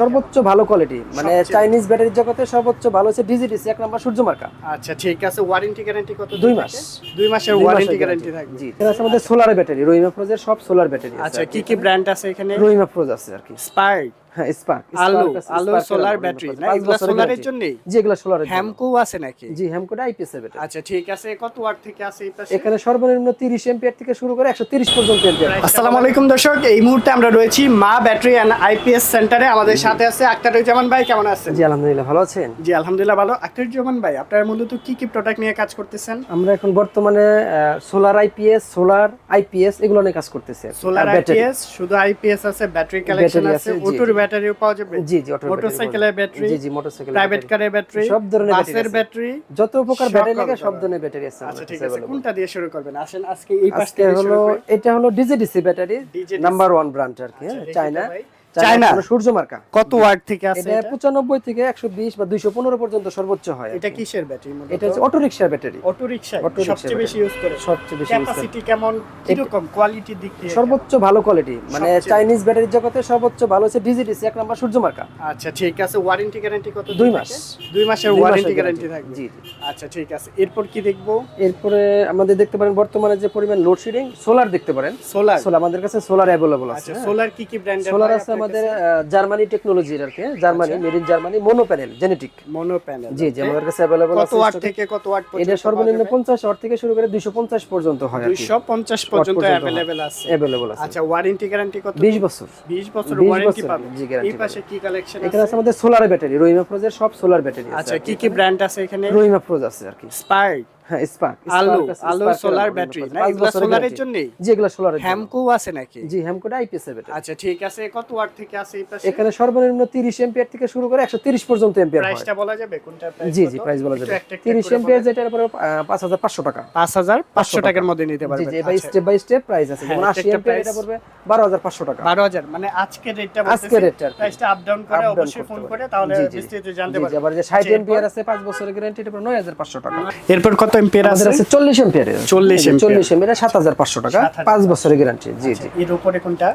সর্বোচ্চ ভালো কোয়ালিটি মানে চাইনিজ ব্যাটারির জগতে সর্বোচ্চ ভালো হচ্ছে ডিজিটিসি এক নাম্বার সূর্য মার্কা। আচ্ছা ঠিক আছে। ওয়ারেন্টি গ্যারান্টি কত দুই মাস। দুই মাসের ওয়ারেন্টি গ্যারান্টি থাকবে। জি এটা আছে আমাদের সোলার ব্যাটারি রহিমা প্রোজের সব সোলার ব্যাটারি আচ্ছা কি কি ব্র্যান্ড আছে এখানে? রোহিমা প্রোজ আছে আর কি। স্পার্ক স্পার্ক আলো আলো সোলার ব্যাটারি না? এগুলো সোলারের জন্যই? জি এগুলো সোলারের হ্যামকো আছে নাকি? জি হ্যামকোটা আইপিএস এর ব্যাটারি আচ্ছা ঠিক আছে। কত ওয়াট থেকে আছে এই পাশে? এখানে সর্বনিম্ন 30 এম্পিয়ার থেকে শুরু করে 130 পর্যন্ত এম্পিয়ার আসসালামু আলাইকুম দর্শক। এই মুহূর্তে আমরা রয়েছি মা ব্যাটারি অ্যান্ড আইপিএস সেন্টারে আমাদের সাথে আছে আক্তারুজ্জামান ভাই কেমন আছেন? জি আলহামদুলিল্লাহ ভালো আছেন? জি আলহামদুলিল্লাহ ভালো। আক্তারুজ্জামান ভাই আপনারা মূলত কি কি প্রোডাক্ট নিয়ে কাজ করতেছেন? আমরা এখন বর্তমানে সোলার আইপিএস সোলার আইপিএস এগুলো নিয়ে কাজ করতেছি সোলার আইপিএস শুধু আইপিএস আছে ব্যাটারি কালেকশন আছে আছে, অটোর। ব্যাটারিও পাওয়া যাবে? জি জি মোটরসাইকেলের ব্যাটারি জি জি মোটরসাইকেল প্রাইভেট কারের ব্যাটারি সব ধরনের বাসের ব্যাটারি যত প্রকার ব্যাটারি লাগে সব ধরনের। ব্যাটারি আছে আচ্ছা ঠিক আছে কোনটা দিয়ে শুরু করবেন? আসেন আজকে এই পাশ থেকে হলো শুরু এটা হলো DGDC battery number one brand আর কি আচ্ছা, চায়না। তো ভাই। চায়না? সূর্য মার্কা। কত ওয়াট থেকে আছে এটা এটা? পঁচানব্বই থেকে একশো বিশ বা দুইশো পনেরো পর্যন্ত সর্বোচ্চ হয় এটা কিসের ব্যাটারি এটা হচ্ছে অটো রিক্সার ব্যাটারি অটো রিকশা সবচেয়ে বেশি ইউজ করে। সবচেয়ে বেশি ক্যাপাসিটি কেমন? কীরকম? কোয়ালিটির দিক দিয়ে সর্বোচ্চ ভালো কোয়ালিটি মানে চাইনিজ ব্যাটারির জগতে সর্বোচ্চ ভালো হচ্ছে ডিজিডিসি এক নাম্বার সূর্য মার্কা। আচ্ছা ঠিক আছে। ওয়ারেন্টি গ্যারান্টি কত দুই মাস। থাকে? দুই মাসের ওয়ারেন্টি গ্যারান্টি থাকবে। জি আচ্ছা ঠিক আছে। এরপর কি দেখব? এরপরে আমাদের দেখতে পারেন বর্তমানে যে পরিমাণ লোডশেডিং সোলার দেখতে পারেন। সোলার সোলার আমাদের কাছে সোলার অ্যাভেলেবল আছে আচ্ছা সোলার কি কি ব্র্যান্ডের সোলার আছে আমাদের আহ, জার্মানি টেকনোলজির আর কি জার্মানি আচ্ছা। Made in Germany mono panel genetic mono panel জি জি আমাদের কাছে অ্যাভেলেবল কত আছে ওয়াট stock এ। থেকে কত ওয়াট এটা সর্বনিম্ন পঞ্চাশ ওয়াট থেকে শুরু করে দুইশো পঞ্চাশ পর্যন্ত হয় আর কি 250 পর্যন্ত পর্যন্ত হয়। अवेलेबल আছে অ্যাভেলেবল আছে আচ্ছা ওয়ারেন্টি গ্যারান্টি কত বিশ বছর 20 বছর 20 ওয়ারেন্টি বছর, পাবেন জি, guarantee এই পাশে কি কালেকশন এখানে আছে আমাদের সোলার ব্যাটারি রহিমা প্রোজের সব সোলার ব্যাটারি আচ্ছা কি কি ব্র্যান্ড আছে এখানে রহিমা প্রোজ আছে আর কি স্পার্ক হ্যাঁ স্পার্ক আলো আলো সোলার ব্যাটারি না এগুলো সোলারের জন্যই? জি এগুলো সোলারের হ্যামকো আছে নাকি? জি হ্যামকোটা আইপিএস এর ব্যাটারি আচ্ছা ঠিক আছে। কত ওয়াট থেকে আছে এই পাশে? এখানে সর্বনিম্ন 30 এম্পিয়ার থেকে শুরু করে 130 পর্যন্ত এম্পিয়ার হয়। প্রাইসটা বলা যাবে? কোনটা প্রাইস জি জি প্রাইস বলা যাবে। 30 এম্পিয়ার যেটার উপরে 5500 টাকা। 5500 টাকার মধ্যে নিতে পারবেন জি by step by step price আছে। যেমন হ্যাঁ, 80 একটা এটা পড়বে 12500 টাকা। 12000 মানে আজকের রেটটা আজকের rate টা আর কি। প্রাইসটা আপ ডাউন করে অবশ্যই ফোন করে তাহলে জি, জি। বিস্তারিত জানতে জি জি আবার যে 60 আছে 5 বছরের গ্যারান্টি এটা 9500 টাকা। এরপর কত এম্পিয়ার আছে? আছে 40 এম্পিয়ার 40 ampere। 40 এম্পিয়ার 7500 টাকা 5 বছরের গ্যারান্টি জি জি। এর উপরে কোনটা?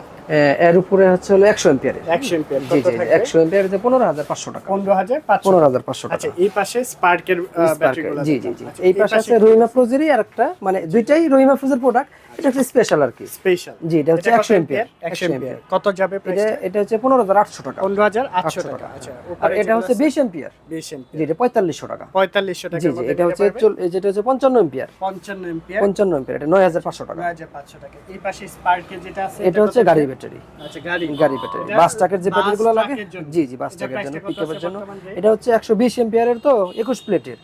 এর উপরে হচ্ছে হলো 100 এম্পিয়ার 100 এম্পিয়ার জি জি 100 এম্পিয়ার যে 15500 টাকা। 15500 15500 টাকা। আচ্ছা এই পাশে স্পার্কের ব্যাটারি জি জি জি। এই পাশে আছে রহিমা ফ্রোজেরই আরেকটা মানে দুইটাই রহিমা ফ্রোজের প্রোডাক্ট এটা হচ্ছে স্পেশাল আর কি। স্পেশাল জি এটা হচ্ছে 100 এম্পিয়ার 100 এম্পিয়ার কত যাবে এটা প্রাইস এটা হচ্ছে 15800 টাকা। 15800 টাকা আচ্ছা আর এটা হচ্ছে 20 এম্পিয়ার 20 জি এটা 4500 টাকা। 4500 জি টাকার জি মধ্যে এটা হচ্ছে যেটা হচ্ছে 55 এম্পিয়ার 55 এম্পিয়ার 55 এম্পিয়ার এটা 9500 টাকা। 9500 টাকা। এই পাশে স্পার্কের যেটা আছে এটা হচ্ছে গাড়ি গাড়ির ব্যাটারি আচ্ছা গাড়ি। গাড়ি ব্যাটারি বাস ট্রাকের যে ব্যাটারিগুলো লাগে জি জি বাস ট্রাকের জন্য পিকআপের জন্য। এটা হচ্ছে 120 এম্পিয়ারের তো 21 প্লেটের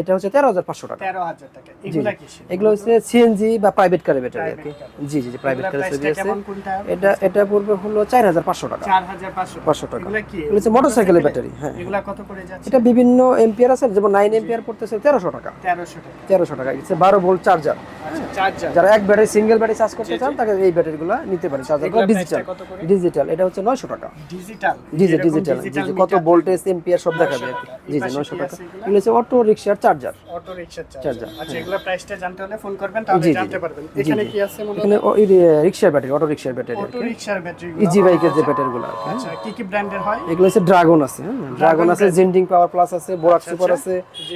এটা হচ্ছে 13500 টাকা। 13000 টাকা। জি এগুলা কিসের এগুলো হচ্ছে সিএনজি বা প্রাইভেট কারের ব্যাটারি আর কি। জি জি প্রাইভেট ছবি আছে। এটা এটা পড়বে হলো 4500 টাকা। 4500 500 টাকা। এগুলো হচ্ছে মোটরসাইকেলের ব্যাটারি হ্যাঁ। এগুলা কত করে যাচ্ছে? এটা বিভিন্ন এম্পিয়ার আছে যেমন 9 এম্পিয়ার পড়তেছে 1300 টাকা। 1300 টাকা। 1300 টাকা। এটা 12 ভোল্ট চার্জার আচ্ছা যারা এক ব্যাটারি সিঙ্গেল ব্যাটারি চার্জ করতে চান তাকে এই ব্যাটারিগুলো নিতে পারেন। চার্জারগুলো ডিজিটাল করে? ডিজিটাল এটা হচ্ছে 900 টাকা। ডিজিটাল জি জি ডিজিটাল জি জি কত ভোল্টেজ এম্পিয়ার সব দেখাবে। জি জি 900 টাকা। এগুলো? হচ্ছে অটো রিকশার চার্জার অটো রিকশার চার্জার আচ্ছা এগুলা প্রাইসটা জানতে হলে ফোন করবেন তাহলে জানতে পারবেন। এখানে কি আছে মনে এখানে রিকশার ব্যাটারি অটো রিকশার ব্যাটারি অটো রিকশার ব্যাটারি ইজি বাইকের যে ব্যাটারিগুলো আচ্ছা কি কি ব্র্যান্ডের হয়? এগুলো হচ্ছে ড্রাগন আছে হ্যাঁ। ড্রাগন আছে জেন্ডিং পাওয়ার প্লাস আছে বোরাক সুপার আচ্ছা। আছে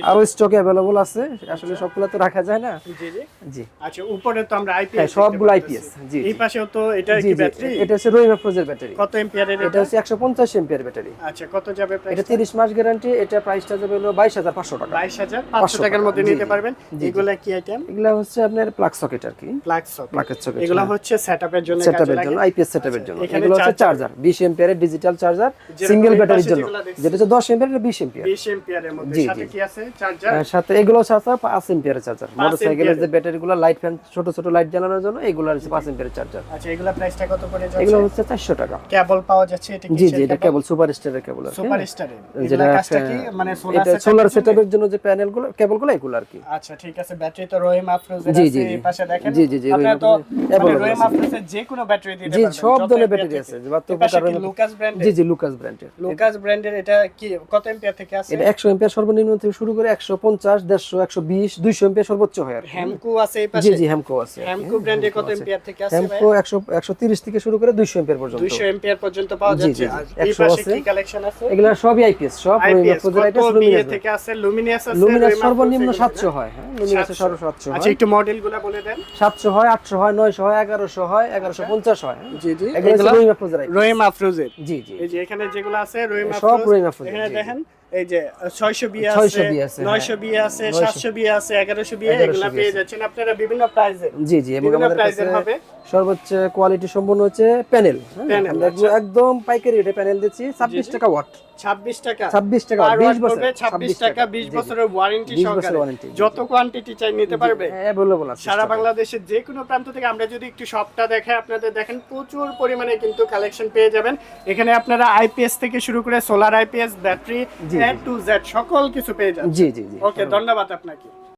আরও স্টকে অ্যাভেলেবল আছে। আসলে সবগুলো তো রাখা যায় না? জি জি। জি। আচ্ছা উপরে তো আমরা আইপিএস হ্যাঁ, সবগুলো IPS, জি, এই। পাশেও তো এটা কি ব্যাটারি এটা হচ্ছে রহিমা ব্যাটারি কত এম্পিয়ারের এটা হচ্ছে একশো পঞ্চাশ এম্পিয়ার ব্যাটারি আচ্ছা কত যাবে প্রাইস এটা তিরিশ মাস গ্যারান্টি এটা প্রাইসটা যাবে হলো বাইশ হাজার পাঁচশো টাকা। বাইশ হাজার পাঁচশো টাকার মধ্যে নিতে পারবেন। এগুলা কি আইটেম এগুলা হচ্ছে আপনার প্লাগ সকেট আর কি। প্লাগ সকেট এগুলা হচ্ছে সেটআপের জন্য সেটআপের জন্য আইপিএস সেটআপের জন্য। এগুলো হচ্ছে। চার্জার এম্পিয়ারের ডিজিটাল চার্জার সিঙ্গেল ব্যাটারির জন্য। যেটা হচ্ছে দশ এম্পিয়ার এটা বিশ এম্পিয়ার 20 এম্পিয়ারের মধ্যে। সাথে কি আছে? চার্জার এর সাথে এগুলো সাথে চার্জার মোটরসাইকেলের যে। ব্যাটারিগুলো লাইট ফ্যান ছোট ছোট লাইট জ্বালানোর জন্য এগুলো এম্পিয়ারের চার্জার আচ্ছা এগুলা প্রাইসটা কত করে এগুলো হচ্ছে চারশো টাকা। কেবল পাওয়া যাচ্ছে এটা জি জি এটা কেবল সুপার স্টারের কেবল সুপার স্টারের যেটা কি? মানে সোলার সেটআপের জন্য? যে প্যানেলগুলো কেবলগুলো এগুলো আর কি। আচ্ছা ঠিক আছে ব্যাটারি তো রহিম আফরোজের আছে এই পাশে দেখেন। জি, জি, জি, আপনারা তো available রহিম আফরোজের যে কোনো ব্যাটারি দিতে জি সব ধরনের ব্যাটারি আছে। যে পাশে লুকাস ব্র্যান্ডের জি জি লুকাস ব্র্যান্ডের লুকাস ব্র্যান্ডের এটা কি কত এম্পিয়ার থেকে আছে? এটা একশো এম্পিয়ার সর্বনিম্ন থেকে শুরু করে একশো পঞ্চাশ দেড়শো একশো বিশ দুইশো এম্পিয়ার সর্বোচ্চ হয় আর। হ্যামকো আছে এই পাশে? জি জি হ্যামকো আছে হ্যামকো ব্র্যান্ডের কত এম্পিয়ার থেকে আছে হ্যামকো একশো একশো তিরিশ থেকে শুরু করে দুইশো এম্পিয়ার পর্যন্ত। 200 এম্পিয়ার পর্যন্ত পাওয়া যাচ্ছে। আর এই পাশে কি কালেকশন আছে? এগুলো সবই আইপিএস সব আইপিএস থেকে আছে? লুমিনিয়াস আছে লুমিনাস সর্বনিম্ন আফরোজ সাতশো এগুলো, হয় হ্যাঁ লুমিনাসে 700 সাতশো। আচ্ছা হয়। একটু মডেলগুলো বলে দেন। সাতশো হয় আটশো হয় নয়শো হয় এগারোশো হয় এগারোশো পঞ্চাশ হয় জি জি। এগুলো রহিম আফরোজের জি জি। এই যে এখানে যেগুলো আছে রহিম সব রহিম আফরোজ, এখানে দেখেন এই যে 600 বিয়ে আছে আছে, 900 বিয়ে আছে 700 বিয়ে আছে 1100 বিয়ে এগুলা পেয়ে যাচ্ছেন আপনারা বিভিন্ন প্রাইসে জি জি এবং আমাদের হবে। সর্বোচ্চ কোয়ালিটি সম্পন্ন হচ্ছে প্যানেল একদম- একদম পাইকারি রেটে প্যানেল দিচ্ছি ছাব্বিশ টাকা ওয়াট 26 টাকা। 26 টাকা, Per 20 watt বছর, পড়বে 26 26 টাকা টাকা, 20 জি, জি। বছরের ওয়ারেন্টি সহকারে যত কোয়ান্টিটি চাই নিতে পারবে। অ্যাভেলেবল আছে সারা বাংলাদেশের যে কোনো প্রান্ত থেকে আমরা যদি একটু শপটা দেখাই আপনাদের দেখেন প্রচুর পরিমাণে কিন্তু কালেকশন পেয়ে যাবেন। এখানে আপনারা আইপিএস থেকে শুরু করে সোলার আইপিএস ব্যাটারি জি, টু জেড সকল কিছু পেয়ে যাবেন জি জি জি। ওকে ধন্যবাদ আপনাকে।